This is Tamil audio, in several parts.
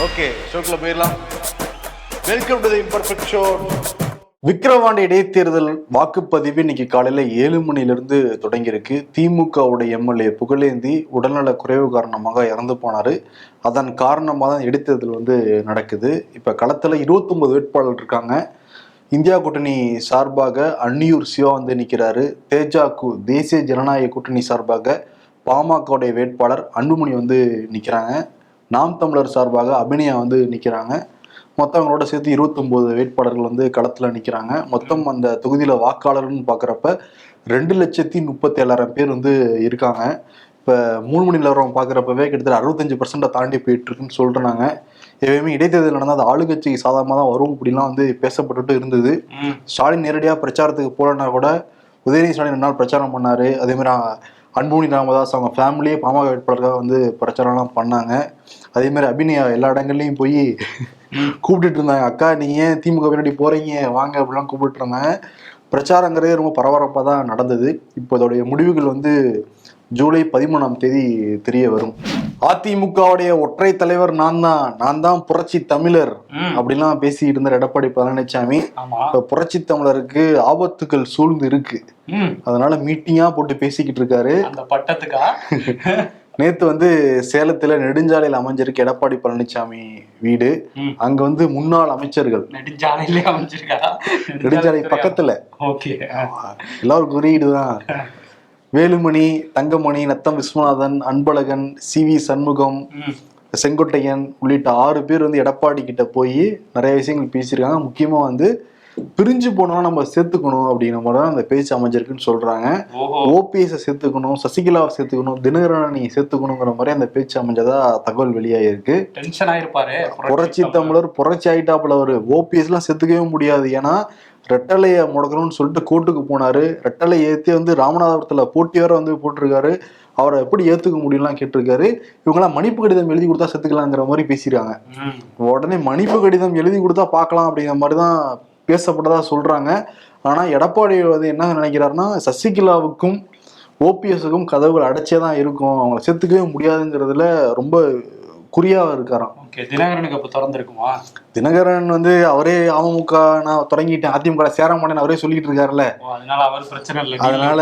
ஓகே ஷோக்கில் போயிடலாம். Welcome to the imperfect show Vikravandi இடைத்தேர்தல் வாக்குப்பதிவு இன்னைக்கு காலையில ஏழு மணிலிருந்து தொடங்கியிருக்கு. திமுகவுடைய எம்எல்ஏ புகழேந்தி உடல்நல குறைவு காரணமாக இறந்து போனாரு. அதன் காரணமாக தான் இடைத்தேர்தல் வந்து நடக்குது. இப்போ களத்தில் 29 வேட்பாளர் இருக்காங்க. இந்தியா கூட்டணி சார்பாக அன்னியூர் சிவா வந்து நிற்கிறாரு தேஜாக்கு தேசிய ஜனநாயக கூட்டணி சார்பாக பாமகவுடைய வேட்பாளர் அன்புமணி வந்து நிற்கிறாங்க நாம் தமிழர் சார்பாக அபிநயா வந்து நிற்கிறாங்க மொத்தம் அவங்களோட சேர்த்து 29 வேட்பாளர்கள் வந்து களத்தில் நிற்கிறாங்க மொத்தம் அந்த தொகுதியில் வாக்காளர்னு பார்க்குறப்ப ரெண்டு லட்சத்தி முப்பத்தேழாயிரம் பேர் வந்து இருக்காங்க. இப்போ மூணு மணி நிலவரம் பார்க்குறப்பவே கிட்டத்தட்ட அறுபத்தஞ்சு பர்சன்ட்டை தாண்டி போயிட்டு இருக்குன்னு சொல்றாங்க. எப்பயுமே இடைத்தேர்தல் நடந்தால் அது ஆளுங்கட்சிக்கு சாதகமாக தான் வரும் அப்படிலாம் வந்து பேசப்பட்டுட்டு இருந்தது. ஸ்டாலின் நேரடியாக பிரச்சாரத்துக்கு போகலன்னா கூட உதயநிதி ஸ்டாலின் ரெண்டு நாள் பிரச்சாரம் பண்ணாரு. அதே மாதிரி அ- அன்புமணி ராமதாஸ் அவங்க ஃபேமிலியே பாமக வேட்பாளராக வந்து பிரச்சாரம்லாம் பண்ணாங்க. அதே மாதிரி அபிநயா எல்லா இடங்கள்லையும் போய் கூப்பிட்டுட்டு இருந்தாங்க. அக்கா நீங்க ஏன் திமுக பின்னாடி போறீங்க? வாங்க அப்படிலாம் கூப்பிட்டு இருந்தாங்க பிரச்சாரங்கிறதே ரொம்ப பரபரப்பாக தான் நடந்தது. இப்போ இதோடைய முடிவுகள் வந்து ஜூலை பதிமூணாம் தேதி தெரிய வரும். அதிமுகவுடைய ஒற்றை தலைவர் நான் தான். நான் தான் புரட்சி தமிழர். அப்படிலாம் பேசிட்டு இருந்தார் எடப்பாடி பழனிசாமி இப்ப புரட்சி தமிழருக்கு ஆபத்துக்கள் சூழ்ந்து இருக்கு. அதனால மீட்டிங்கா போட்டு பேசிக்கிட்டு இருக்காரு. அந்த பட்டத்துக்கா? நேத்து வந்து சேலத்துல நெடுஞ்சாலையில் அமைஞ்சிருக்கு எடப்பாடி பழனிசாமி வீடு. அங்க வந்து முன்னாள் அமைச்சர்கள். நெடுஞ்சாலையிலே அமைஞ்சிருக்கா? நெடுஞ்சாலை பக்கத்துல. ஓகே. எல்லாரும் குறியீடு தான் வேலுமணி தங்கமணி நத்தம் விஸ்வநாதன் அன்பழகன் சி வி சண்முகம் செங்கோட்டையன் உள்ளிட்ட ஆறு பேர் வந்து எடப்பாடி கிட்ட போய் நிறைய விஷயங்கள் பேசியிருக்காங்க. முக்கியமா வந்து பிரிஞ்சு போனோம்னா நம்ம சேர்த்துக்கணும் அப்படிங்கிற மாதிரி தான் அந்த பேச்சு அமைஞ்சிருக்குன்னு சொல்றாங்க. ஓபிஎஸ் சேர்த்துக்கணும் சசிகலாவை சேர்த்துக்கணும் தினகரனை நீ சேர்த்துக்கணுங்கிற மாதிரி அந்த பேச்சு அமைஞ்சதா தகவல் வெளியாயிருக்கு. டென்ஷன் ஆயிருப்பாரு புரட்சி தமிழர். புரட்சி ஆயிட்டாப்புல அவரு ஓபிஎஸ் எல்லாம் செத்துக்கவே முடியாது. ஏனா ரெட்டலைய முடக்கணும்னு சொல்லிட்டு கோர்ட்டுக்கு போனாரு. ரெட்டலை ஏத்தி வந்து ராமநாதபுரத்துல போட்டி வேற வந்து போட்டிருக்காரு. அவரை எப்படி ஏத்துக்க முடியும்லாம் கேட்டிருக்காரு. இவங்கெல்லாம் மன்னிப்பு கடிதம் எழுதி கொடுத்தா செத்துக்கலாங்கிற மாதிரி பேசியிருக்காங்க. உடனே மன்னிப்பு கடிதம் எழுதி கொடுத்தா பார்க்கலாம் அப்படிங்கிற மாதிரி தான் பேசப்பட்டதா சொல்கிறாங்க ஆனால் எடப்பாடி வந்து என்ன நினைக்கிறாருன்னா சசிகலாவுக்கும் ஓபிஎஸுக்கும் கதவுகள் அடைச்சே தான் இருக்கும். அவங்கள செத்துக்கவே முடியாதுங்கிறதுல ரொம்ப குறியாக இருக்காராம். ஓகே தினகரனுக்கு அப்போ திறந்துருக்குமா? தினகரன் வந்து அவரே அமமுக நான் தொடங்கிட்டேன் அதிமுக சேர மாட்டேன்னு அவரே சொல்லிட்டு இருக்காருல்ல. அதனால அவர் பிரச்சனை இல்லை. அதனால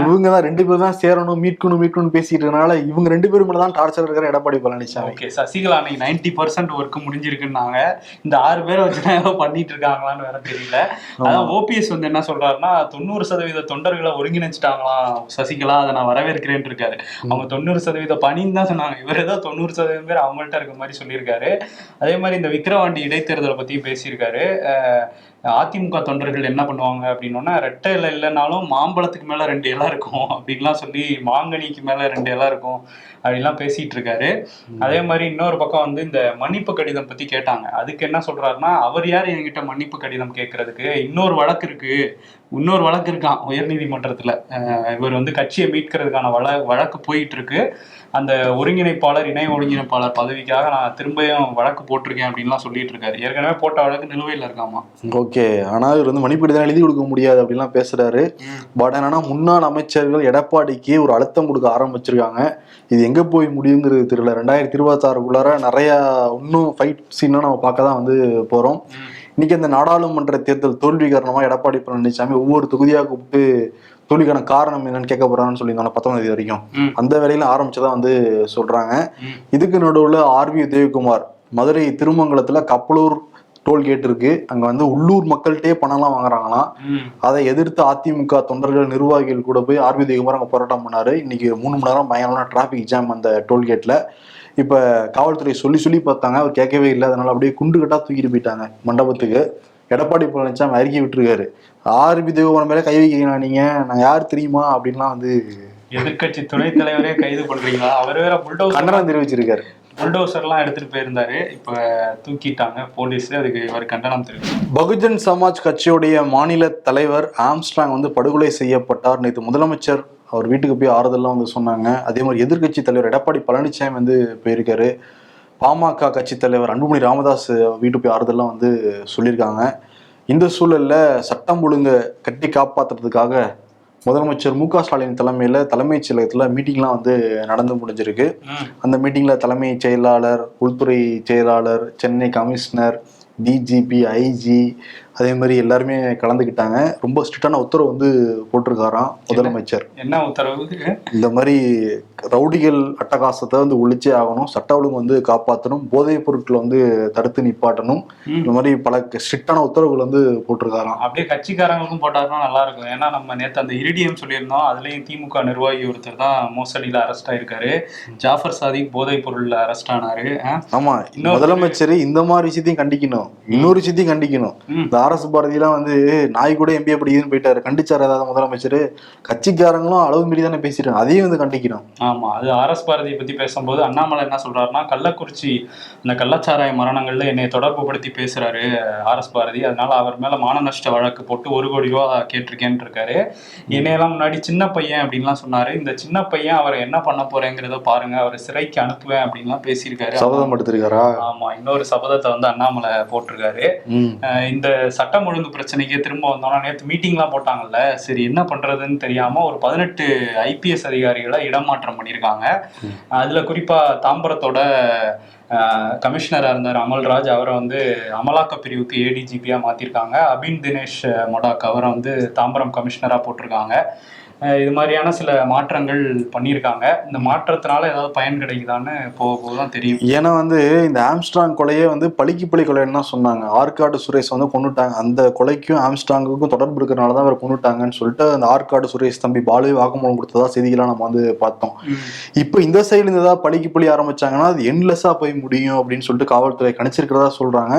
இவங்க தான் ரெண்டு பேரும் தான் சேரணும் மீட்கணும் மீட்கணும் பேசிட்டு இருக்கனால இவங்க ரெண்டு பேரும் தான் டார்ச்சர் இருக்கிற எடப்பாடி பழனிசாமி. ஓகே சசிகலா அன்னைக்கு நைன்டி பர்சன்ட் ஒர்க் முடிஞ்சிருக்குன்னாங்க. இந்த ஆறு பேரை வச்சு ஏதோ பண்ணிட்டு இருக்காங்களான்னு வேற தெரியல. அதான் ஓபிஎஸ் வந்து என்ன சொல்றாருன்னா தொண்ணூறு சதவீத தொண்டர்களை ஒருங்கிணைச்சிட்டாங்களாம் சசிகலா அதை நான் வரவேற்கிறேன் இருக்காரு. அவங்க தொண்ணூறு சதவீத பணின்னு தான் சொன்னாங்க. இவர் ஏதோ தொண்ணூறு சதவீதம் பேர் அவங்கள்ட்ட இருக்க மாதிரி சொல்லியிருக்காரு. அதே மாதிரி இந்த விக்கிரவாண்டி இடைத்தேர்தலை பத்தி பேசியிருக்காரு. அதிமுக தொண்டர்கள் என்ன பண்ணுவாங்க அப்படின்னோன்னா ரெட்டை இலை இல்லைனாலும் மாம்பழத்துக்கு மேல ரெண்டு இலை இருக்கும் அப்படின்லாம் சொல்லி மாங்கனிக்கு மேல ரெண்டு இலை இருக்கும். அப்படின்லாம் பேசிட்டு இருக்காரு. அதே மாதிரி இன்னொரு பக்கம் வந்து இந்த மன்னிப்பு கடிதம் பத்தி கேட்டாங்க. அதுக்கு என்ன சொல்றாருன்னா அவர் யார் என்கிட்ட மன்னிப்பு கடிதம் கேட்கறதுக்கு இன்னொரு வழக்கு இருக்கு. இன்னொரு வழக்கு இருக்கான் உயர்நீதிமன்றத்துல. இவர் வந்து கட்சியை மீட்கிறதுக்கான வழ வழக்கு போயிட்டு இருக்கு. அந்த ஒருங்கிணைப்பாளர் இணை ஒருங்கிணைப்பாளர் பதவிக்காக நான் திரும்பியும் வழக்கு போட்டிருக்கேன் அப்படின்லாம் சொல்லிட்டு இருக்காரு. ஏற்கனவே போட்ட வழக்கு நிலுவையில் இருக்காமா? ஓகே. ஆனா இவர் வந்து மன்னிப்பு கடிதம் எழுதி கொடுக்க முடியாது அப்படிலாம் பேசுறாரு. பட் என்னன்னா முன்னாள் அமைச்சர்கள் எடப்பாடிக்கு ஒரு அழுத்தம் கொடுக்க ஆரம்பிச்சிருக்காங்க. இது எங்க போய் முடியுங்கிறது தெரியல. ரெண்டாயிரத்தி இருபத்தாறுக்குள்ளார நிறைய இன்னும் ஃபைட் சீன்லாம் நம்ம பார்க்க தான் வந்து போறோம். இன்னைக்கு அந்த நாடாளுமன்ற தேர்தல் தோல்வி காரணமா எடப்பாடி பழனிசாமி ஒவ்வொரு தொகுதியாக கூப்பிட்டு தோல்விக்கான காரணம் என்னன்னு கேட்க போறாங்கன்னு சொல்லியிருந்தாங்க பத்தொன்பது தேதி வரைக்கும். அந்த வேலையில ஆரம்பிச்சதா வந்து சொல்றாங்க. இதுக்கு நடுவுல ஆர்வி உதயகுமார் மதுரை திருமங்கலத்துல கப்பலூர் டோல்கேட் இருக்கு. அங்க வந்து உள்ளூர் மக்கள்கிட்டயே பணம்லாம் வாங்குறாங்களாம். அதை எதிர்த்து அதிமுக தொண்டர்கள் நிர்வாகிகள் கூட போய் ஆர்வி உதயகுமார் அங்க போராட்டம் பண்ணாரு. இன்னைக்கு மூணு மணி நேரம் பயங்கரமான டிராபிக் ஜாம் அந்த டோல்கேட்ல இப்ப காவல்துறை சொல்லி சொல்லி பார்த்தாங்க. அவர் கேட்கவே இல்லை. அதனால அப்படியே குண்டு கட்டா தூக்கிட்டு போயிட்டாங்க மண்டபத்துக்கு. எடப்பாடி பழனிசாமி அறிக்கை விட்டுருக்காரு. ஆர்வி தேவகுமார் மேல கை வைக்கிறீங்களா நீங்க? நான் யார் தெரியுமா? அப்படின்லாம் வந்து எதிர்க்கட்சி துணைத் தலைவரே கைது பண்றீங்களா அவர் வேற கண்டனம் தெரிவிச்சிருக்காரு. புல்டோசர்லாம் எடுத்துட்டு போயிருந்தாரு. இப்ப தூக்கிட்டாங்க. போலீஸ் அதுக்கு இவர் கண்டனம் தெரிவித்தார் பகுஜன் சமாஜ் கட்சியுடைய மாநில தலைவர் ஆம்ஸ்ட்ராங் வந்து படுகொலை செய்யப்பட்டார். நேற்று முதலமைச்சர் அவர் வீட்டுக்கு போய் ஆறுதல்லாம் வந்து சொன்னாங்க. அதே மாதிரி எதிர்க்கட்சி தலைவர் எடப்பாடி பழனிசாமி வந்து போயிருக்காரு. பாமக கட்சி தலைவர் அன்புமணி ராமதாஸ் வீட்டுக்கு போய் ஆறுதல்லாம் வந்து சொல்லியிருக்காங்க. இந்த சூழல்ல சட்டம் ஒழுங்க கட்டி காப்பாற்றுறதுக்காக முதலமைச்சர் மு க ஸ்டாலின் தலைமையில தலைமைச் செயலகத்துல மீட்டிங்லாம் வந்து நடந்து முடிஞ்சிருக்கு. அந்த மீட்டிங்ல தலைமைச் செயலாளர் உள்துறை செயலாளர் சென்னை கமிஷனர் டிஜிபி ஐஜி அதே மாதிரி எல்லாருமே கலந்துக்கிட்டாங்க. ரொம்ப ஸ்ட்ரிக்டான உத்தரவு வந்து போட்டிருக்காராம் முதலமைச்சர். என்ன? உத்தரவு? இந்த மாதிரி ரவுடிகள் அட்டகாசத்தை வந்து ஒழிச்சே ஆகணும் சட்ட ஒழுங்கு வந்து காப்பாற்றணும் போதைப் பொருட்களை வந்து தடுத்து நிப்பாட்டணும். இந்த மாதிரி பல ஸ்ட்ரிக்டான உத்தரவுகள் வந்து போட்டிருக்காராம். அப்படியே கட்சிக்காரங்களுக்கும் போட்டாருன்னா நல்லா இருக்கும். ஏன்னா நம்ம நேத்து அந்த இரிடியம் சொல்லியிருந்தோம். அதுலயும் திமுக நிர்வாகி ஒருத்தர் தான் மோசடியில அரெஸ்ட் ஆயிருக்காரு. ஜாஃபர் சாதிக் போதைப் பொருள்ல அரெஸ்ட் ஆனாரு? ஆமா முதலமைச்சர் இந்த மாதிரி விஷயத்தையும் கண்டிக்கணும். இன்னொரு விஷயத்தையும் கண்டிக்கணும். இந்த ஆர் எஸ் பாரதியெல்லாம் வந்து நாய் கூட எம்பிஏ படிக்குதுன்னு போயிட்டாரு. கண்டிச்சாரு ஏதாவது முதலமைச்சர். கட்சிக்காரங்களும் அளவு மீறி தானே பேசிட்டாங்க அதையும் வந்து கண்டிக்கணும். ஆமா அது ஆர்எஸ் பாரதியை பத்தி பேசும்போது அண்ணாமலை என்ன சொல்றாருன்னா கள்ளக்குறிச்சி அந்த கள்ளச்சாராய மரணங்கள்ல என்னை தொடர்பு படுத்தி பேசுறாரு ஆர்எஸ் பாரதி. அதனால அவர் மேல மான நஷ்ட வழக்கு போட்டு ஒரு கோடி ரூபா கேட்டிருக்கேன்னு இருக்காரு. என்னையெல்லாம் முன்னாடி சின்ன பையன் அப்படின்லாம் சொன்னாரு. இந்த சின்ன பையன் அவரை என்ன பண்ண போறேங்கிறத பாருங்க. அவரை சிறைக்கு அனுப்புவேன் அப்படின்லாம் பேசியிருக்காரு. சபதம் எடுத்திருக்காரா ஆமா இன்னொரு சபதத்தை வந்து அண்ணாமலை போட்டிருக்காரு. இந்த சட்டம் ஒழுங்கு பிரச்சனைக்கு திரும்ப வந்தோம்னா நேற்று மீட்டிங்லாம் போட்டாங்கல்ல சரி என்ன பண்றதுன்னு தெரியாம ஒரு பதினெட்டு ஐபிஎஸ் அதிகாரிகளை இடமாற்றம் பண்ணியிருக்காங்க. அதுல குறிப்பா தாம்பரத்தோட கமிஷனரா இருந்தார் அமல்ராஜ் அவரை வந்து அமலாக்க பிரிவுக்கு ஏடிஜிபியா மாத்திருக்காங்க. அபின் தினேஷ் மொடாக் அவரை வந்து தாம்பரம் கமிஷனரா போட்டிருக்காங்க. இது மாதிரியான சில மாற்றங்கள் பண்ணியிருக்காங்க. இந்த மாற்றத்தினால ஏதாவது பயன் கிடைக்குதான்னு போக போக தான் தெரியும். ஏன்னா வந்து இந்த ஆம்ஸ்ட்ராங் கொலையே வந்து பழிக்கு பழி கொலைன்னு தான் சொன்னாங்க. ஆற்காடு சுரேஷ் வந்து கொண்டுட்டாங்க அந்த கொலைக்கும் ஆம்ஸ்ட்ராங்குக்கும் தொடர்பு இருக்கிறனால தான் அவர் கொண்டுட்டாங்கன்னு சொல்லிட்டு அந்த ஆற்காடு சுரேஷ் தம்பி பாலு வாக்குமூலம் கொடுத்ததா செய்திகளாக நம்ம வந்து பார்த்தோம். இப்போ இந்த சைடுல இருந்து ஏதாவது பழிக்கு பழி ஆரம்பிச்சாங்கன்னா அது எண்ட்லெஸ்ஸாக போய் முடியும் அப்படின்னு சொல்லிட்டு காவல்துறை கணிச்சிருக்கிறதா சொல்றாங்க.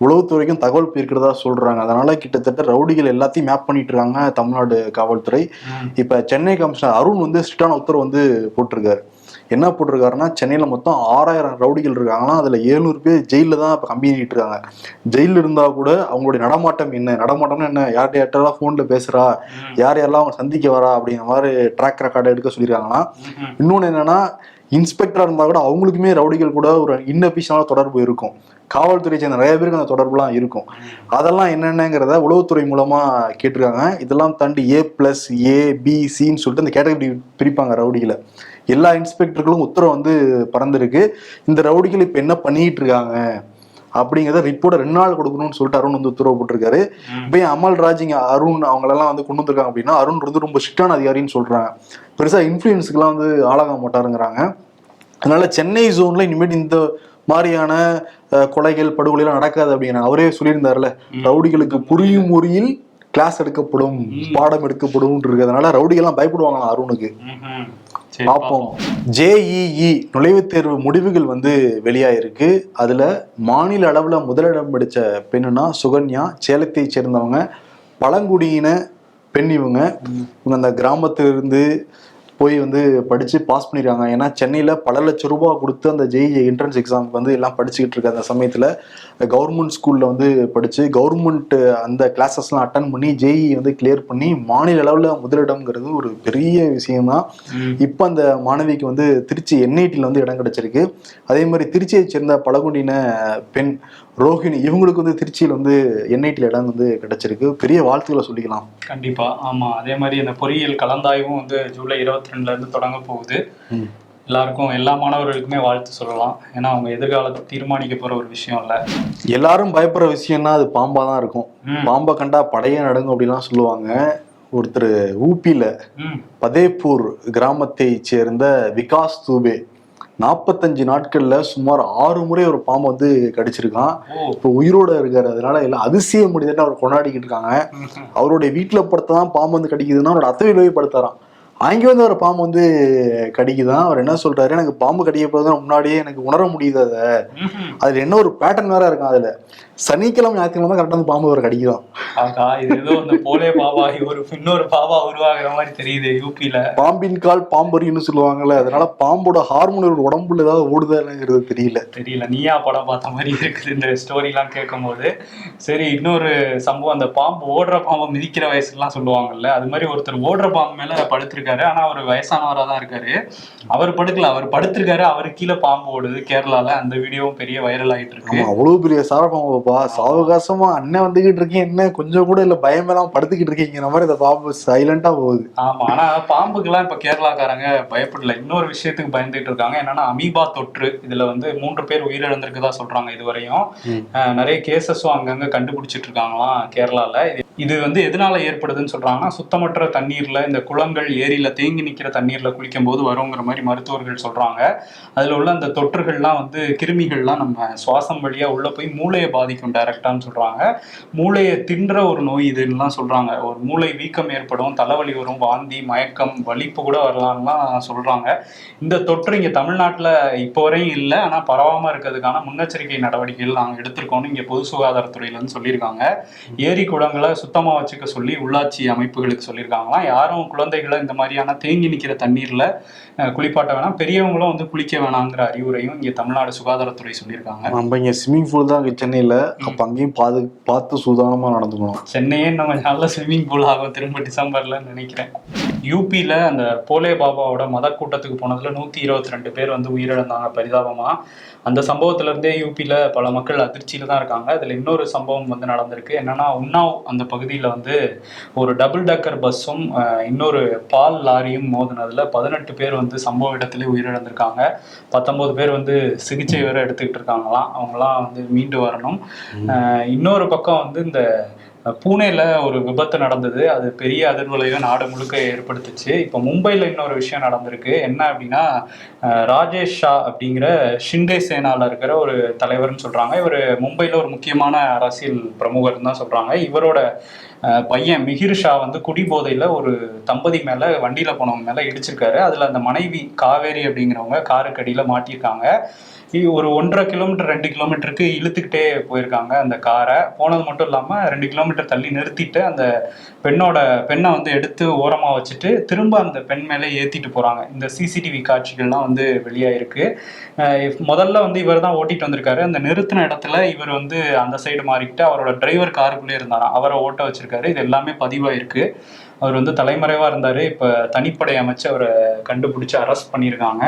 உளவுத்துறைக்கும் தகவல் போயிருக்கிறதா சொல்றாங்க. அதனால கிட்டத்தட்ட ரவுடிகள் எல்லாத்தையும் மேப் பண்ணிட்டு இருக்காங்க தமிழ்நாடு காவல்துறை. இப்ப சென்னை கமிஷனர் அருண் வந்து ஸ்ட்ரிக்டான உத்தரவு வந்து போட்டிருக்காரு. என்ன போட்டிருக்காருன்னா சென்னையில மொத்தம் ஆறாயிரம் ரவுடிகள் இருக்காங்கன்னா அதுல எழுநூறு பேர் ஜெயில தான் இப்ப கம்பி நீட்டு இருக்காங்க. ஜெயில இருந்தா கூட அவங்களுடைய நடமாட்டம் என்ன? நடமாட்டம்னா என்ன? யார்கிட்ட யார்ட்டெல்லாம் போன்ல பேசுறா? ம். யார் யாரெல்லாம் அவங்க சந்திக்க வரா? அப்படிங்கிற மாதிரி ட்ராக் ரெக்கார்டை எடுக்க சொல்லியிருக்காங்கன்னா. இன்னொன்று என்னன்னா இன்ஸ்பெக்டராக இருந்தால் கூட அவங்களுக்குமே ரவுடிகள் கூட ஒரு இன்னபிஷனான தொடர்பு இருக்கும். காவல்துறை சேர்ந்த நிறைய பேருக்கு அந்த தொடர்புலாம் இருக்கும். அதெல்லாம் என்னென்னங்கிறத உளவுத்துறை மூலமாக கேட்டிருக்காங்க. இதெல்லாம் தாண்டி ஏ ப்ளஸ் ஏ பிசின்னு சொல்லிட்டு அந்த கேட்டகரி பிரிப்பாங்க ரவுடிகளை. எல்லா இன்ஸ்பெக்டர்களும் உத்தரவு வந்து பறந்துருக்கு. இந்த ரவுடிகள் இப்போ என்ன பண்ணிட்டு இருக்காங்க? அப்படிங்கிறத ரிப்போர்ட்டை ரெண்டு நாள் கொடுக்கணும்னு சொல்லிட்டு அருண் வந்து உத்தரவு போட்டிருக்காரு. இப்போ அமல் ராஜ் இங்க அருண் அவங்களெல்லாம் வந்து கொண்டு வந்திருக்காங்க அப்படின்னா அருண் வந்து ரொம்ப ஸ்ட்ரிக்டான அதிகாரின்னு சொல்றாங்க. பெருசா இன்ஃப்ளூயன்ஸுக்குலாம் வந்து ஆளாக மாட்டாருங்கிறாங்க. அதனால சென்னை ஜோன்ல இனிமேல் இந்த மாதிரியான கொலைகள் படுகொலைலாம் நடக்காது அப்படிங்கிறாங்க அவரே சொல்லியிருந்தாருல ரவுடிகளுக்கு புரியும் முறையில் கிளாஸ் எடுக்கப்படும் பாடம் எடுக்கப்படும் இருக்கு அதனால ரவுடிகள்லாம் பயப்படுவாங்களாம் அருணுக்கு. பார்ப்போம். ஜேஇஇ நுழைவுத் தேர்வு முடிவுகள் வந்து வெளியாயிருக்கு. அதுல மாநில அளவுல முதலிடம் பிடிச்ச பெண்ணுனா சுகன்யா. சேலத்தை சேர்ந்தவங்க. பழங்குடியின பெண் இவங்க. இவங்க அந்த கிராமத்திலிருந்து போய் வந்து படிச்சு பாஸ் பண்ணிருக்காங்க. ஏன்னா சென்னையில பல லட்சம் ரூபாய் கொடுத்து அந்த ஜேஇ என்ட்ரன்ஸ் எக்ஸாமுக்கு வந்து எல்லாம் படிச்சுக்கிட்டு இருக்க அந்த சமயத்துல கவர்மெண்ட் ஸ்கூல்ல வந்து படிச்சு கவர்மெண்ட் அந்த கிளாஸஸ்லாம் அட்டன் பண்ணி ஜேஇ வந்து கிளியர் பண்ணி மாநில அளவுல முதலிடம்ங்கிறது ஒரு பெரிய விஷயம்தான். இப்போ அந்த மாணவிக்கு வந்து திருச்சி என்ஐடியில் வந்து இடம் கிடைச்சிருக்கு. அதே மாதிரி திருச்சியை சேர்ந்த பழங்குடியின பெண் ரோஹிணி இவங்களுக்கு வந்து திருச்சியில் வந்து என்ஐடியில் இடம் வந்து கிடைச்சிருக்கு. பெரிய வாழ்த்துக்களை சொல்லிக்கலாம். கண்டிப்பா. ஆமா அதே மாதிரி அந்த பொறியியல் கலந்தாய்வும் வந்து ஜூலை இருபத்தி ரெண்டுல இருந்து தொடங்க போகுது. எல்லாருக்கும் எல்லா மாணவர்களுக்குமே வாழ்த்து சொல்லலாம். ஏன்னா அவங்க எதிர்காலத்தை தீர்மானிக்க போற ஒரு விஷயம் இல்ல. எல்லாரும் பயப்படுற விஷயம்னா அது பாம்பா தான் இருக்கும். பாம்பை கண்டா படையே நடுங்கும் அப்படிலாம் சொல்லுவாங்க. ஒருத்தர் ஊப்பியில. பதேப்பூர் கிராமத்தை சேர்ந்த விகாஸ் தூபே. நாற்பத்தஞ்சு நாட்கள்ல சுமார் ஆறு முறை ஒரு பாம்பை வந்து கடிச்சிருக்கான். இப்போ உயிரோட இருக்காரு. அதனால எல்லாம் அதிசய முடியுதுன்னு அவர் கொண்டாடிக்கிட்டு இருக்காங்க. அவருடைய வீட்டுல படுத்ததான் பாம்பு வந்து கடிக்குதுன்னா அவரோட அத்தை வீட்டுல போய் படுத்தாராம் அங்கே வந்து ஒரு பாம்பு வந்து கடிக்குதான். அவர் என்ன சொல்றாரு? எனக்கு பாம்பு கடிக்க போதும் முன்னாடியே எனக்கு உணர முடியுது அதை. அதுல என்ன ஒரு பேட்டர்ன் வேற இருக்கும் அதுல. சனிக்கிழமை ஞாயிற்றுக்கிழமை கரெக்டாக அந்த பாம்பு ஒரு கடிக்குதான் ஆகா இது ஏதோ அந்த போலே பாபா ஒரு இன்னொரு பாபா உருவாகிற மாதிரி தெரியுது யூபியில பாம்பின் கால் பாம்பரின்னு சொல்லுவாங்கல்ல அதனால பாம்போட ஹார்மோன் உடம்புல ஏதாவது ஓடுதாங்கிறது தெரியல. தெரியல. நீயா படம் பார்த்த மாதிரி இருக்குது இந்த ஸ்டோரிலாம் கேட்கும்போது. சரி இன்னொரு சம்பவம் அந்த பாம்பு ஓடுற பாம்பை மிதிக்கிற வயசுலாம் சொல்லுவாங்கல்ல அது மாதிரி ஒருத்தர் ஓடுற பாம்பு மேல படுத்திருக்காரு. ஆனா அவர் வயசானவரா தான் இருக்காரு. அவர் படுக்கல அவர் படுத்திருக்காரு அவரு கீழே பாம்பு ஓடுது கேரளால. அந்த வீடியோவும் பெரிய வைரல் ஆயிட்டு இருக்கு. அவ்வளவு பெரிய சாரபாம்பா சாவகாசமா அண்ணன் வந்துகிட்டு இருக்கேன் என்ன? கொஞ்சம் கூட இல்ல பயமெல்லாம் படுத்துக்கிட்டு இருக்கீங்கிற மாதிரி இந்த பாம்பு சைலண்டா போகுது. ஆமா ஆனா பாம்புக்கெல்லாம் இப்ப கேரளாக்காரங்க பயப்படல. இன்னொரு விஷயத்துக்கு பயந்துட்டு இருக்காங்க. என்னன்னா அமீபா தொற்று. இதுல வந்து மூன்று பேர் உயிரிழந்திருக்கதா சொல்றாங்க இதுவரையும். நிறைய கேசஸும் அங்கங்க கண்டுபிடிச்சிட்டு இருக்காங்களாம் கேரளால. இது- வந்து எதனால ஏற்படுதுன்னு சொல்றாங்கன்னா சுத்தமற்ற தண்ணீர்ல இந்த குளங்கள் ஏரியில தேங்கி நிக்கிற தண்ணீர்ல குளிக்கும் போது வருங்கிற மாதிரி மருத்துவர்கள் சொல்றாங்க. அதுல உள்ள அந்த தொற்றுகள்லாம் வந்து கிருமிகள்லாம் நம்ம சுவாசம் வழியா உள்ள போய் மூளையை பாதிக்கும் டைரக்டான்னு சொல்றாங்க. மூளையை தின்ற ஒரு நோய் இதுன்னுலாம் சொல்றாங்க. ஒரு மூளை வீக்கம் ஏற்படும் தலைவலி வரும் வாந்தி மயக்கம் வலிப்பு கூட வரலாம்லாம் சொல்றாங்க. இந்த தொற்று இங்க தமிழ்நாட்டுல இப்போ வரையும் இல்லை. ஆனா பரவாம இருக்கிறதுக்கான முன்னெச்சரிக்கை நடவடிக்கைகள் நாங்க எடுத்திருக்கோம்னு இங்க பொது சுகாதாரத்துறையில இருந்து சொல்லியிருக்காங்க ஏரி குளங்களை சுத்தமா வச்சுக்க சொல்லி உள்ளாட்சி அமைப்புகளுக்கு சொல்லியிருக்காங்களாம். யாரும் குழந்தைகளை இந்த மாதிரியான தேங்கி நிக்கிற தண்ணீர்ல குளிப்பாட்ட வேணாம். பெரியவங்களும் வந்து குளிக்க வேணாங்கிற அறிவுரையும் இங்க தமிழ்நாடு சுகாதாரத்துறை சொல்லியிருக்காங்க. நம்ம இங்க ஸ்விம்மிங் பூல் தான் இருக்கு சென்னையில. அப்ப அங்கேயும் பாது பார்த்து சூதானமா நடந்துக்கணும். சென்னையே கொஞ்சம் நல்ல ஸ்விம்மிங் பூல் ஆகும். திரும்ப டிசம்பர்ல நினைக்கிறேன். யூபியில் அந்த போலே பாபாவோட மத கூட்டத்துக்கு போனதுல நூத்தி இருபத்தி ரெண்டு பேர் வந்து உயிரிழந்தாங்க பரிதாபமா. அந்த சம்பவத்துல இருந்தே யூபியில் பல மக்கள் அதிர்ச்சியில தான் இருக்காங்க. அதுல இன்னொரு சம்பவம் வந்து நடந்திருக்கு. என்னன்னா உன்னாவ் அந்த பகுதியில வந்து ஒரு டபுள் டக்கர் பஸ்ஸும் இன்னொரு பால் லாரியும் மோதினதுல பதினெட்டு பேர் வந்து சம்பவ இடத்திலே உயிரிழந்திருக்காங்க. பத்தொன்பது பேர் வந்து சிகிச்சை வேற எடுத்துக்கிட்டு இருக்காங்களாம். அவங்களாம் வந்து மீண்டு வரணும். இன்னொரு பக்கம் வந்து இந்த பூனேல ஒரு விபத்து நடந்தது. அது பெரிய அதிர்வலையை நாடு முழுக்க ஏற்படுத்துச்சு. இப்போ மும்பையில் இன்னொரு விஷயம் நடந்திருக்கு. என்ன அப்படின்னா ராஜேஷ் ஷா அப்படிங்கிற ஷிண்டே சேனால இருக்கிற ஒரு தலைவர்னு சொல்றாங்க. இவர் மும்பையில் ஒரு முக்கியமான அரசியல் பிரமுகர்னு தான் சொல்றாங்க. இவரோட பையன் மிகிர் ஷா வந்து குடிபோதையில் ஒரு தம்பதி மேலே வண்டியில் போனவங்க மேலே இடிச்சிருக்காரு. அதில் அந்த மனைவி காவேரி அப்படிங்கிறவங்க காருக்கு அடியில் மாட்டியிருக்காங்க. ஒரு ஒன்றரை கிலோமீட்டர் ரெண்டு கிலோமீட்டருக்கு இழுத்துக்கிட்டே போயிருக்காங்க அந்த காரை. போனது மட்டும் இல்லாமல் ரெண்டு கிலோமீட்டர் தள்ளி நிறுத்திட்டு அந்த பெண்ணோட பெண்ணை வந்து எடுத்து ஓரமாக வச்சுட்டு திரும்ப அந்த பெண் மேலே ஏற்றிட்டு போகிறாங்க இந்த சிசிடிவி காட்சிகள்லாம் வந்து வெளியாயிருக்கு. முதல்ல வந்து இவர் தான் ஓட்டிட்டு வந்திருக்காரு. அந்த நிறுத்தின இடத்துல இவர் வந்து அந்த சைடு மாறிக்கிட்டு அவரோட டிரைவர் காருக்குள்ளே இருந்தாராம். அவரை ஓட்ட வச்சிருக்காரு. இது எல்லாமே பதிவாயிருக்கு. அவர் வந்து தலைமறைவா இருந்தாரு. இப்ப தனிப்படை அமைச்சு அவரை கண்டுபிடிச்சு அரெஸ்ட் பண்ணியிருக்காங்க.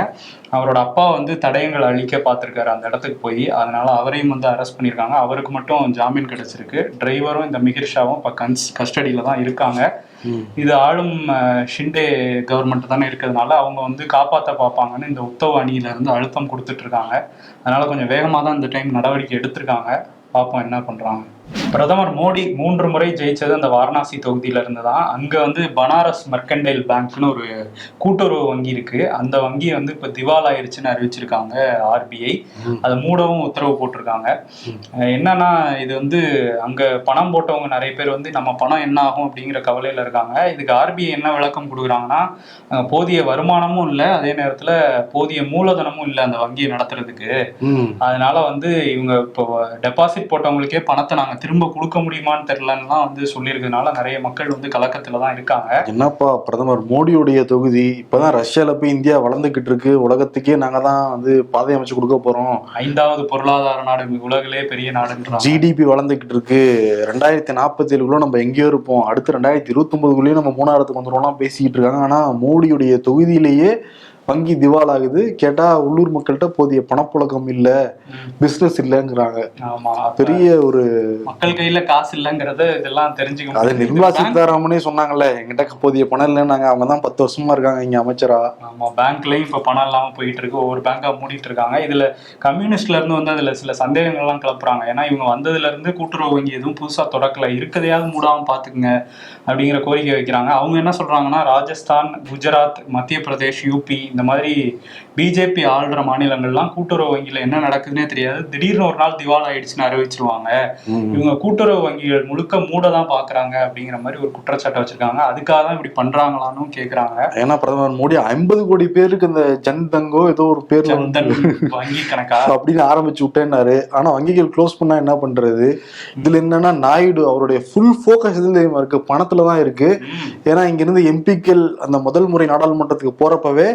அவரோட அப்பா வந்து தடயங்கள் அழிக்க பார்த்திருக்காரு அந்த இடத்துக்கு போய். அதனால அவரையும் வந்து அரெஸ்ட் பண்ணியிருக்காங்க. அவருக்கு மட்டும் ஜாமீன் கிடைச்சிருக்கு. டிரைவரும் இந்த மிகிர் ஷாவும் இப்போ கன்ஸ் கஸ்டடியில தான் இருக்காங்க. இது ஆளும் ஷிண்டே கவர்மெண்ட் தானே இருக்கிறதுனால அவங்க வந்து காப்பாற்ற பார்ப்பாங்கன்னு இந்த உத்தவ அணியில இருந்து அழுத்தம் கொடுத்துட்டு இருக்காங்க. அதனால கொஞ்சம் வேகமாக தான் இந்த டைம் நடவடிக்கை எடுத்திருக்காங்க. பார்ப்போம் என்ன பண்றாங்க. பிரதமர் மோடி மூன்று முறை ஜெயிச்சது அந்த வாரணாசி தொகுதியில இருந்து தான் அங்க வந்து பனாரஸ் மெர்கண்டைல் பேங்க்னு ஒரு கூட்டுறவு வங்கி இருக்கு. அந்த வங்கி வந்து இப்ப திவால் ஆயிருச்சுன்னு அறிவிச்சிருக்காங்க ஆர்பிஐ அதை மூடவும் உத்தரவு போட்டிருக்காங்க. என்னன்னா இது வந்து அங்க பணம் போட்டவங்க நிறைய பேர் வந்து நம்ம பணம் என்ன ஆகும் அப்படிங்கிற கவலையில இருக்காங்க. இதுக்கு ஆர்பிஐ என்ன விளக்கம் கொடுக்குறாங்கன்னா போதிய வருமானமும் இல்லை அதே நேரத்துல போதிய மூலதனமும் இல்லை அந்த வங்கியை நடத்துறதுக்கு. அதனால வந்து இவங்க இப்போ டெபாசிட் போட்டவங்களுக்கே பணத்தை நாங்க திரும்ப கொடுக்க முடியுமான்னு தெரியலன்னுலாம் வந்து சொல்லியிருக்கிறதுனால நிறைய மக்கள் வந்து கலக்கத்துல தான் இருக்காங்க. என்னப்பா பிரதமர் மோடியுடைய தொகுதி இப்பதான் ரஷ்யால போய் இந்தியா வளர்ந்துகிட்டு இருக்கு. உலகத்துக்கே நாங்க தான் வந்து பாதை அமைச்சு கொடுக்க போறோம். ஐந்தாவது பொருளாதார நாடு உலகிலே பெரிய நாடுன்றாங்க. ஜிடிபி வளர்ந்துகிட்டு இருக்கு. ரெண்டாயிரத்தி நாற்பத்தி ஏழுக்குள்ள நம்ம எங்கேயோ இருப்போம். அடுத்து ரெண்டாயிரத்தி இருபத்தி ஒன்பதுக்குள்ளேயும் நம்ம மூணாயிரத்துக்கு வந்துடும்லாம் பேசிக்கிட்டு இருக்காங்க. ஆனா மோடியுடைய தொகுதியிலேயே வங்கி திவால் ஆகுது கேட்டா உள்ளூர் மக்கள்கிட்ட போதிய பணப்புழக்கம் இல்ல. பிசினஸ் இல்லைங்கிறாங்க. பெரிய ஒரு மக்கள் கையில காசு இல்லைங்கிறத இதெல்லாம் தெரிஞ்சுக்க அது. நிர்மலா சீதாராமனே சொன்னாங்கல்ல எங்கிட்ட போதிய பணம் இல்லைன்னாங்க அவங்க தான் பத்து வருஷமா இருக்காங்க இங்க அமைச்சரா. ஆமா பேங்க்லயும் இப்ப பணம் இல்லாம போயிட்டு இருக்கு. ஒவ்வொரு பேங்கா மூடிட்டு இருக்காங்க. இதுல கம்யூனிஸ்ட்ல இருந்து வந்து அதுல சில சந்தேகங்கள் எல்லாம் கிளப்புறாங்க. ஏன்னா இவங்க வந்ததுல இருந்து கூட்டுறவு வங்கி எதுவும் புதுசா தொடக்கல. இருக்கதையாவது மூடாம பாத்துக்குங்க. அப்படிங்கிற கோரிக்கை வைக்கிறாங்க. அவங்க என்ன சொல்றாங்கன்னா ராஜஸ்தான் குஜராத் மத்திய பிரதேஷ் யூபி இந்த மாதிரி பிஜேபி ஆள்ற மாநிலங்கள்லாம் கூட்டுறவு வங்கியில என்ன நடக்குதுன்னே தெரியாது. திடீர்னு ஒரு நாள் திவால் ஆயிடுச்சுன்னு அறிவிச்சிருவாங்க. இவங்க கூட்டுறவு வங்கிகள் முழுக்க மூட தான் பாக்குறாங்க அப்படிங்கிற மாதிரி ஒரு குற்றச்சாட்டை வச்சிருக்காங்க. அதுக்காக தான் இப்படி பண்றாங்களான்னு கேக்குறாங்க. ஏன்னா பிரதமர் மோடி ஐம்பது கோடி பேருக்கு இந்த ஜன் தங்கோ ஏதோ ஒரு ஜன்தன் வங்கி கணக்கா? அப்படின்னு ஆரம்பிச்சு விட்டேன்னாரு. ஆனா வங்கிகள் க்ளோஸ் பண்ணா என்ன பண்றது? இதுல என்னன்னா நாயுடு அவருடைய ஃபுல் ஃபோக்கஸ் தெரியுமா இருக்கு? பணத்துல தான் இருக்கு. ஏன்னா இங்க இருந்து எம்பிக்கள் அந்த முதல் முறை நாடாளுமன்றத்துக்கு போறப்பவே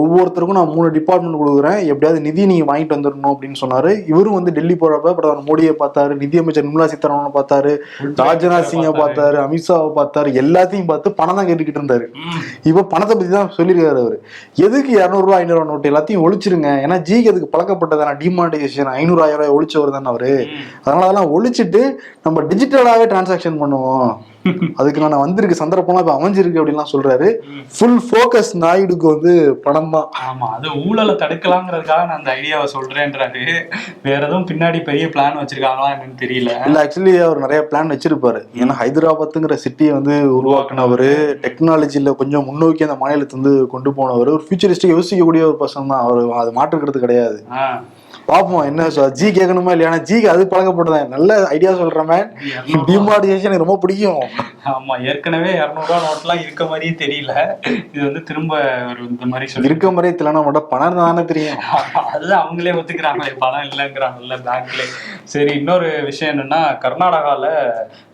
ஒவ்வொருத்தருக்கும் நான் மூணு டிபார்ட்மெண்ட் கொடுக்குறேன். எப்படியாவது நிதி நீங்க வாங்கிட்டு வந்துடணும் அப்படின்னு சொன்னாரு. இவரும் வந்து டெல்லி போறப்ப பிரதமர் மோடியை பார்த்தாரு நிதியமைச்சர் நிர்மலா சீதாராமனை பார்த்தாரு ராஜ்நாத் சிங்கை பார்த்தாரு. அமித்ஷாவை பார்த்தாரு எல்லாத்தையும் பார்த்து பணம் தான் கேட்டுக்கிட்டு இருந்தாரு. இப்ப பணத்தை பத்தி தான் சொல்லியிருக்காரு அவரு. எதுக்கு இரநூறுவா ஐநூறு நோட்டு எல்லாத்தையும் ஒழிச்சிருங்க. ஏன்னா ஜிக்கு அதுக்கு பழக்கப்பட்டதான டிமானிட்டைசேஷன் ஐநூறு ஆயிரம் ரூபாய் ஒழிச்சவர் தானே அவரு. அதனால அதெல்லாம் ஒழிச்சிட்டு நம்ம டிஜிட்டலாவே டிரான்சாக்ஷன் பண்ணுவோம். அதுக்கு நான் வந்திருக்கு சந்தர்ப்பம்லாம் இப்ப அமைஞ்சிருக்கு அப்படின்லாம் சொல்றாரு. ஃபுல் ஃபோக்கஸ் நாயுடுக்கு வந்து பணம் தான் ஆமா அது ஊழலை தடுக்கலாங்கிறதுக்காக நான் அந்த ஐடியாவை சொல்றேன்றாரு. வேற எதுவும் பின்னாடி பெரிய பிளான் வச்சிருக்காங்களா என்னன்னு தெரியல. இல்ல ஆக்சுவலி அவர் நிறைய பிளான் வச்சிருப்பாரு. ஏன்னா ஹைதராபாத்துங்கிற சிட்டியை வந்து உருவாக்குனவர் டெக்னாலஜில கொஞ்சம் முன்னோக்கி அந்த மாநிலத்தை வந்து கொண்டு போனவர் ஒரு ஃபியூச்சரிஸ்டிக் யோசிக்கக்கூடிய ஒரு பர்சன் தான் அவர் அது மாற்றுக்கிறது கிடையாது. ஆ. பாப்போம் என்ன ஜி கேட்கணுமா இல்லையா ஜிக்கு அது பழக்கப்பட்டதான் நல்ல ஐடியா சொல்றேன் இருநூறு டிமார்டிகேஷன் எனக்கு ரொம்ப பிடிக்கும். ஆமா ஏற்கனவே இரநூறுவா நோட்லாம் இருக்க மாதிரியே தெரியல. இது வந்து திரும்ப ஒரு இந்த மாதிரி சொல்லி இருக்க மாதிரியே தெரியல மட்டும் பணம் தானே தெரியும். அதுதான் அவங்களே ஒத்துக்கிறாங்களே பணம் இல்லைங்கிறாங்கல்ல பேங்க்ல. சரி இன்னொரு விஷயம் என்னன்னா கர்நாடகால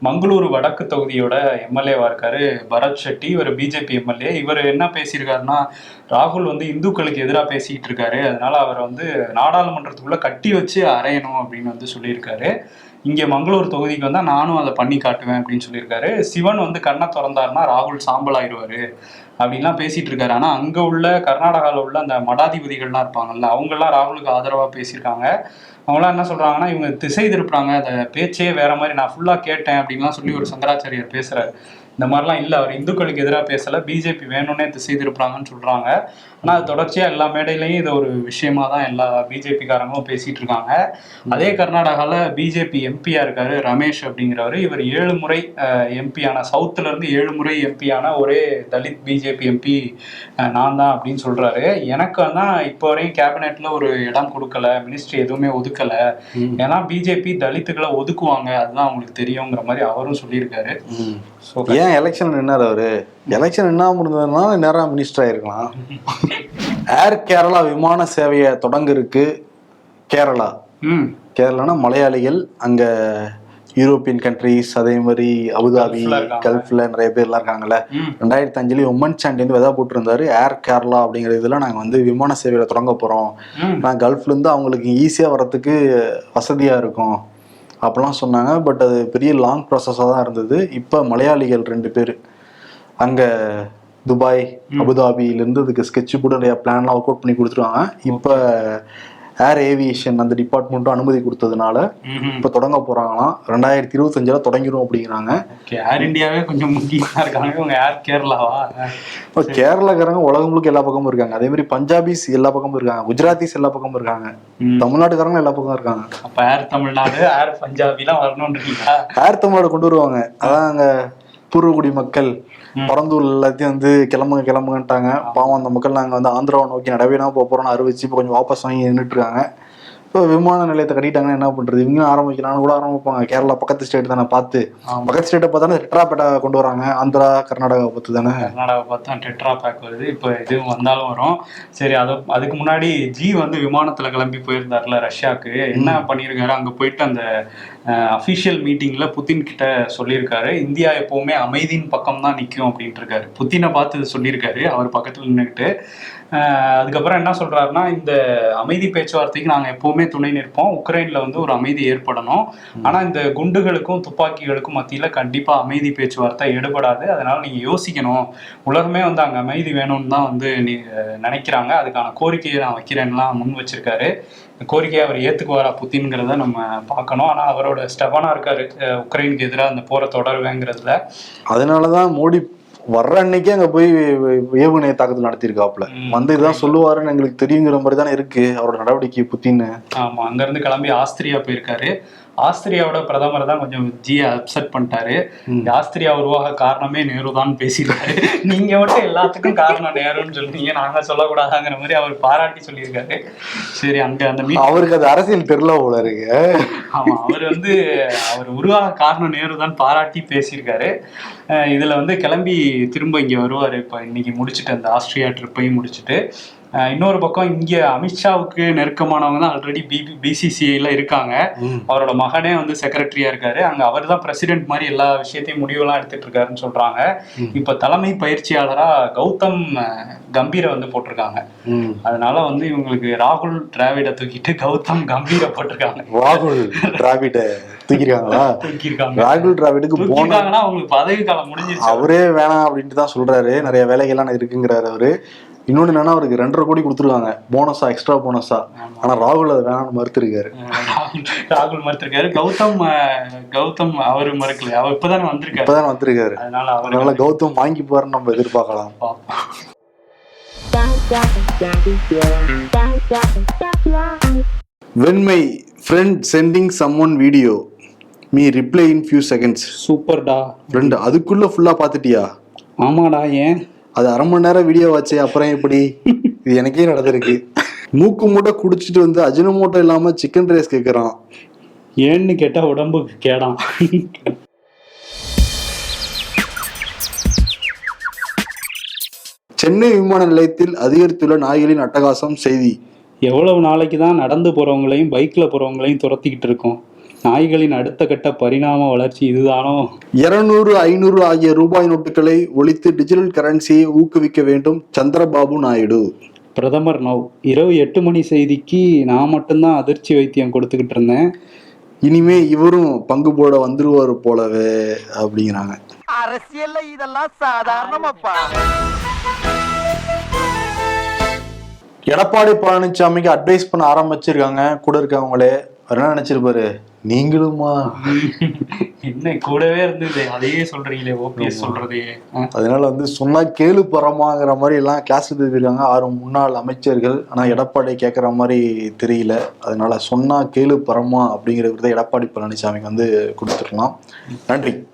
மங்களூரு வடக்கு தொகுதியோட எம்எல்ஏவா இருக்காரு பரத் ஷெட்டி. இவர் பிஜேபி எம்எல்ஏ. இவர் என்ன பேசியிருக்காருன்னா ராகுல் வந்து இந்துக்களுக்கு எதிராக பேசிக்கிட்டு இருக்காரு. அதனால அவரை வந்து நாடாளுமன்றத்துக்குள்ள கட்டி வச்சு அறையணும் அப்படின்னு வந்து சொல்லியிருக்காரு. இங்கே மங்களூர் தொகுதிக்கு வந்தால் நானும் அதை பண்ணி காட்டுவேன் அப்படின்னு சொல்லியிருக்காரு. சிவன் வந்து கண்ணை திறந்தாருன்னா ராகுல் சாம்பல் ஆயிடுவாரு அப்படின்லாம் பேசிட்டு இருக்காரு. ஆனால் அங்கே உள்ள கர்நாடகாவில் உள்ள அந்த மடாதிபதிகள்லாம் இருப்பாங்கல்ல அவங்கெல்லாம் ராகுலுக்கு ஆதரவாக பேசியிருக்காங்க. அவங்களாம் என்ன சொல்கிறாங்கன்னா இவங்க திசை திருப்புறாங்க அந்த பேச்சே வேற மாதிரி நான் ஃபுல்லாக கேட்டேன் அப்படின்லாம் சொல்லி ஒரு சங்கராச்சாரியர் பேசுகிறாரு இந்த மாதிரிலாம் இல்லை. அவர் இந்துக்களுக்கு எதிராக பேசல. பிஜேபி வேணும்னே திசை திருப்புறாங்கன்னு சொல்றாங்க. ஆனா அது தொடர்ச்சியா எல்லா மேடையிலையும் இது ஒரு விஷயமா தான் எல்லா பிஜேபிக்காரங்களும் பேசிட்டு இருக்காங்க. அதே கர்நாடகால பிஜேபி எம்பியா இருக்காரு ரமேஷ் அப்படிங்கிறவர். இவர் ஏழு முறை எம்பி ஆன சவுத்துல இருந்து ஏழு முறை எம்பி ஆன ஒரே தலித் பிஜேபி எம்பி நான் தான் அப்படின்னு சொல்றாரு. எனக்கு தான் இப்போ வரையும் கேபினெட்ல ஒரு இடம் கொடுக்கல. மினிஸ்ட்ரி எதுவுமே ஒதுக்கல. ஏன்னா பிஜேபி தலித்துகளை ஒதுக்குவாங்க. அதுதான் அவங்களுக்கு தெரியுங்கிற மாதிரி அவரும் சொல்லியிருக்காரு. ஸோ ஏன் எலெக்ஷன் நின்னாரு அவரு? எலெக்ஷன் நின்னாம இருந்ததுனால நேரம் மினிஸ்டர் ஆயிருக்கலாம். ஏர் கேரளா விமான சேவையை தொடங்க இருக்கு கேரளா கேரளானா மலையாளிகள் அங்க யூரோப்பியன் கண்ட்ரிஸ் அதே மாதிரி அபுதாபி கல்ஃப்ல நிறைய பேர்லாம் இருக்காங்கல்ல. ம். ரெண்டாயிரத்தி அஞ்சுல உமன் சாண்டி வந்து விதா போட்டிருந்தாரு. ஏர் கேரளா அப்படிங்கிற இதுல நாங்க வந்து விமான சேவையில தொடங்க போறோம். நான் கல்ஃப்ல இருந்து அவங்களுக்கு ஈஸியா வர்றதுக்கு வசதியா இருக்கும். அப்படிலாம் சொன்னாங்க பட் அது பெரிய லாங் ப்ராசஸாக தான் இருந்தது. இப்போ மலையாளிகள் ரெண்டு பேர். அங்க துபாய் அபுதாபியிலேருந்து அதுக்கு ஸ்கெட்ச் போட்டு நிறைய பிளான்லாம் ஒர்க் அவுட் பண்ணி கொடுத்துருவாங்க. இப்போ ஏர் ஏவியேஷன் அந்த டிபார்ட்மெண்ட்டும் அனுமதி கொடுத்ததுனால இப்போ தொடங்க போறாங்களாம். ரெண்டாயிரத்தி இருபத்தஞ்சில் தொடங்கிரும் அப்படிங்கிறாங்க. ஏர் இந்தியாவே கொஞ்சம் முக்கியமா இருக்காங்க. இவங்க ஏர் கேரளாவா? இப்போ கேரளாக்காரங்க உலகம் முழுக்க எல்லா பக்கமும் இருக்காங்க. அதே மாதிரி பஞ்சாபிஸ் எல்லா பக்கமும் இருக்காங்க. குஜராத்திஸ் எல்லா பக்கமும் இருக்காங்க. தமிழ்நாட்டுக்காரங்க எல்லா பக்கம் இருக்காங்க. அப்ப ஏர் தமிழ்நாடு ஏர் பஞ்சாபிலாம் வரணும்ன்றீங்களா? ஏர் தமிழ்நாடு கொண்டு வருவாங்க. அதான் அங்க பூர்வகுடி மக்கள் பரந்தூர் எல்லாத்தையும் வந்து கிளம்புங்க கிளம்புங்கன்ட்டாங்க. பாவம் அந்த மக்கள் நாங்க வந்து ஆந்திராவை நோக்கி நடவேனா போக போறோம்னு அறிவிச்சு இப்போ கொஞ்சம் வாபஸ் வாங்கி நின்றுட்டு இருக்காங்க. இப்போ விமான நிலையத்தை கட்டிட்டாங்கன்னா என்ன பண்றது? இவங்க ஆரம்பிக்கலாம்னு கூட ஆரம்பிப்பாங்க கேரளா பக்கத்து ஸ்டேட் தானே பார்த்து. பக்கத்து ஸ்டேட்டை பார்த்தானே டெட்ராபேட்டா கொண்டு வராங்க. ஆந்திரா கர்நாடகா பார்த்து தானே? கர்நாடகா பார்த்தா டெட்ரா பேக் வருது. இப்போ இதுவும் வந்தாலும் வரும். சரி அது அதுக்கு முன்னாடி ஜி வந்து விமானத்துல கிளம்பி போயிருந்தாருல ரஷ்யாவுக்கு. என்ன பண்ணியிருக்காரு அங்க போயிட்டு அந்த அஃபிஷியல் மீட்டிங்ல புத்தின் கிட்ட சொல்லியிருக்காரு. இந்தியா எப்பவுமே அமைதியின் பக்கம் தான் நிற்கும் அப்படின்ட்டு இருக்காரு. புத்தினை பார்த்து இது சொல்லியிருக்காரு. அவர் பக்கத்துல நின்றுக்கிட்டு அதுக்கப்புறம் என்ன சொல்றாருன்னா இந்த அமைதி பேச்சுவார்த்தைக்கு நாங்க எப்பவுமே துணை நிற்போம். உக்ரைன்ல வந்து ஒரு அமைதி ஏற்படணும். ஆனா இந்த குண்டுகளுக்கும் துப்பாக்கிகளுக்கும் மத்தியில கண்டிப்பா அமைதி பேச்சுவார்த்தை எடுபடாது. அதனால நீங்க யோசிக்கணும். உலகமே வந்து அங்க அமைதி வேணும்னு தான் வந்து நினைக்கிறாங்க. அதுக்கான கோரிக்கையை நான் வைக்கிறேன்லாம் முன் வச்சிருக்காரு. கோரிக்கையை அவர் ஏத்துக்குவாரா புத்தின்ங்கிறத நம்ம பார்க்கணும். ஆனா அவரோட ஸ்டெபனா இருக்காரு. உக்ரைனுக்கு எதிராக அந்த போரை தொடருவேங்கிறதுல. அதனாலதான் மோடி வர்ற அன்னைக்கே அங்க போய் ஏவுகணை தாக்குதல் நடத்தியிருக்காப்ல ம். வந்து இதுதான் சொல்லுவாருன்னு எங்களுக்கு தெரியுங்கிற மாதிரி தானே இருக்கு. அவரோட நடவடிக்கை புத்தின்னு. ஆமா அங்க இருந்து கிளம்பி ஆஸ்திரியா போயிருக்காரு. ஆஸ்திரியாவோட பிரதமர் தான் கொஞ்சம் ஜியை அப்செட் பண்ணிட்டாரு. இந்த ஆஸ்திரியா உருவாக காரணமே நேரு தான் பேசியிருக்காரு. நீங்க மட்டும் எல்லாத்துக்கும் காரணம் நேருன்னு சொல்றீங்க. நாங்க சொல்லக்கூடாதாங்கிற மாதிரி அவர் பாராட்டி சொல்லியிருக்காரு. சரி அங்க அந்த மீட் அவருக்கு அது அரசியல் தெரியல போல இருக்கு. ஆமா அவர் வந்து அவர் உருவாக காரணம் நேரு தான் பாராட்டி பேசியிருக்காரு. இதுல வந்து கிளம்பி திரும்ப இங்க வருவாரு. இப்ப இன்னைக்கு முடிச்சுட்டு அந்த ஆஸ்திரியா ட்ரிப்பையும் முடிச்சுட்டு. இன்னொரு பக்கம் இங்க அமித்ஷாவுக்கு நெருக்கமானவங்க தான் ஆல்ரெடி பிபி பிசிசிஐல இருக்காங்க. அவரோட மகனே வந்து செக்ரட்டரியா இருக்காரு. அங்க அவர் தான் பிரசிடென்ட் மாதிரி எல்லா விஷயத்தையும் முடிவெல்லாம் எடுத்துட்டு இருக்காருன்னு சொல்றாங்க. இப்ப தலைமை பயிற்சியாளரா கௌதம் கம்பீரை வந்து போட்டிருக்காங்க. அதனால வந்து இவங்களுக்கு ராகுல் டிராவிட தூக்கிட்டு கௌதம் கம்பீரை போட்டிருக்காங்க. ராகுல் டிராவிட தூக்கிருக்காங்களா? ராகுல் டிராவிடுக்கு போன தூக்கிட்டாங்கன்னா அவங்களுக்கு பதவி காலம் முடிஞ்சிருச்சு. அவரே வேணாம் அப்படின்ட்டு தான் சொல்றாரு. நிறைய வேலைகள்லாம் இருக்குங்கிறாரு அவரு. இன்னொன்னு என்னன்னா அவருக்கு ரெண்டரை கோடி கொடுத்துருக்காங்க. போனஸா எக்ஸ்ட்ரா போனஸா ஆனா ராகுல் அதை வேணாம்னு மறுத்திருக்காரு. ராகுல் மறுத்திருக்காரு. கௌதம் கௌதம் அவரு மறுக்கல அவர் இப்பதானே வந்திருக்காரு. இப்பதான் வந்திருக்காரு. அதனால அவரு அதனால கௌதம் வாங்கி போறன்னு நம்ம எதிர்பார்க்கலாம். When my friend sending some one video me reply in few seconds சூப்பர்டா ஃப்ரெண்ட் அதுக்குள்ள ஃபுல்லா பாத்துட்டியா ஆமாடா ஏன்? அது அரை மணி நேரம் வீடியோ வச்சு அப்புறம் எப்படி? இது எனக்கே நடந்திருக்கு. மூக்கு மூட்டை குடிச்சிட்டு வந்து அஜினமோட்டோ இல்லாம சிக்கன் ரைஸ் கேக்குறான். ஏன்னு கேட்டா உடம்புக்கு கேடாம் சென்னை விமான நிலையத்தில் அதிகரித்துள்ள நாய்களின் அட்டகாசம் செய்தி. எவ்வளவு நாளைக்கு தான் நடந்து போறவங்களையும் பைக்ல போறவங்களையும் துரத்திக்கிட்டு இருக்கோம். நாய்களின் அடுத்த கட்ட பரிணாம வளர்ச்சி இதுதானோ? இருநூறு ஐநூறு ஆகிய ரூபாய் நோட்டுகளை ஒழித்து டிஜிட்டல் கரன்சியை ஊக்குவிக்க வேண்டும் சந்திரபாபு நாயுடு. பிரதமர் நவ் இரவு எட்டு மணி செய்திக்கு நான் மட்டும்தான் அதிர்ச்சி வைத்தியம் கொடுத்துக்கிட்டு இருந்தேன். இனிமே இவரும் பங்கு போட வந்துருவாரு போலவே அப்படிங்கிறாங்க. அரசியல்ல இதெல்லாம் சாதாரணமாப்பா. எடப்பாடி பழனிசாமிக்கு அட்வைஸ் பண்ண ஆரம்பிச்சிருக்காங்க. கூட இருக்கவங்களே அவர் என்ன நினைச்சிருப்பாரு? நீங்களுமா? என்ன கூடவே இருந்தது. அதையே சொல்றீங்களே ஓபிஎஸ் சொல்றதே. அதனால வந்து சொன்னா கேளு பரமாங்கிற மாதிரி எல்லாம் கிளாஸ் எடுத்துருக்காங்க ஆறு முன்னாள் அமைச்சர்கள். ஆனா எடப்பாடி கேட்குற மாதிரி தெரியல. அதனால சொன்னா கேளு பரமா அப்படிங்கிற விருதை எடப்பாடி பழனிசாமிக்கு வந்து கொடுத்துடலாம். நன்றி.